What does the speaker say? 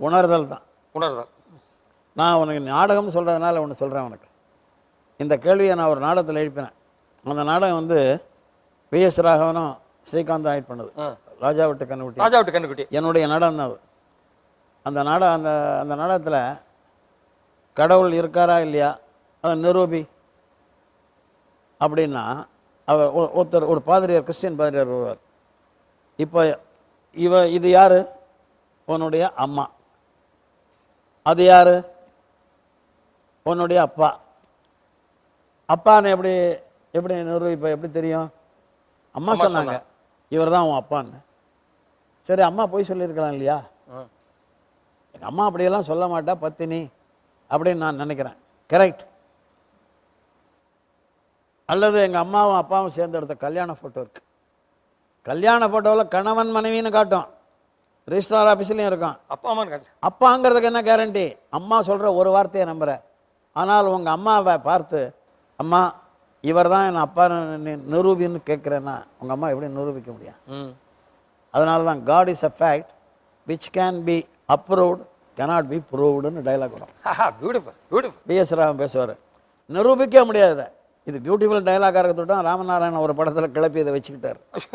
உணர்தல் தான். உணர்தல். நான் உனக்கு நாடகம்னு சொல்கிறதுனால ஒன்று சொல்கிறேன் உனக்கு. இந்த கேள்வியை நான் ஒரு நாடகத்தில் எழுப்பினேன். அந்த நாடகம் வந்து விஎஸ் ராகவனும் ஸ்ரீகாந்த் ஆயிட் பண்ணுது. ராஜா விட்டு கண்ணுக்குட்டி. ராஜா விட்டு கண்ணுக்குட்டி. என்னுடைய நாடகம் தான் அது. அந்த நாடகம் அந்த அந்த நாடகத்தில் கடவுள் இருக்காரா இல்லையா? அதை நிரூபி. அப்படின்னா அவர் ஒருத்தர் ஒரு பாதிரியார் கிறிஸ்டியன் பாதிரியார் வருவார் இப்போ இவ இது யாரு? உன்னுடைய அம்மா. அது யாரு? உன்னுடைய அப்பா. அப்பான்னு எப்படி எப்படி நிரூபிப்ப எப்படி தெரியும்? அம்மா சொன்னாங்க. இவர் தான் உன் அப்பான்னு. சரி அம்மா போய் சொல்லியிருக்கலாம் இல்லையா. எங்கள் அம்மா அப்படியெல்லாம் சொல்ல மாட்டா பத்தினி அப்படின்னு நான் நினைக்கிறேன். கரெக்ட் அல்லது எங்கள் அம்மாவும் அப்பாவும் சேர்ந்து எடுத்த கல்யாண ஃபோட்டோ இருக்கு. கல்யாண ஃபோட்டோவில் கணவன் மனைவின்னு காட்டும். ரிஜிஸ்ட்ரார் ஆஃபீஸ்லேயும் இருக்கும் அப்பா காட்டு அப்பாங்கிறதுக்கு என்ன கேரண்டி அம்மா சொல்கிற ஒரு வார்த்தையை நம்புற. ஆனால் உங்கள் அம்மாவை பார்த்து அம்மா இவர் தான் என் அப்பா நிரூபின்னு கேட்குறேன்னா உங்கள் அம்மா எப்படி நிரூபிக்க முடியும்? அதனால தான் God is a fact which can be approved cannot be ப்ரூவ்டுன்னு dialogue வரும். பியூட்டிஃபுல் பியூட்டிஃபுல் பிஎஸ் ராமன் பேசுவார். நிரூபிக்க முடியாது. இது பியூட்டிஃபுல் டைலாகாக இருக்கட்டும் ராமநாராயணன் ஒரு படத்தில் கிளப்பி இதை வச்சுக்கிட்டார்.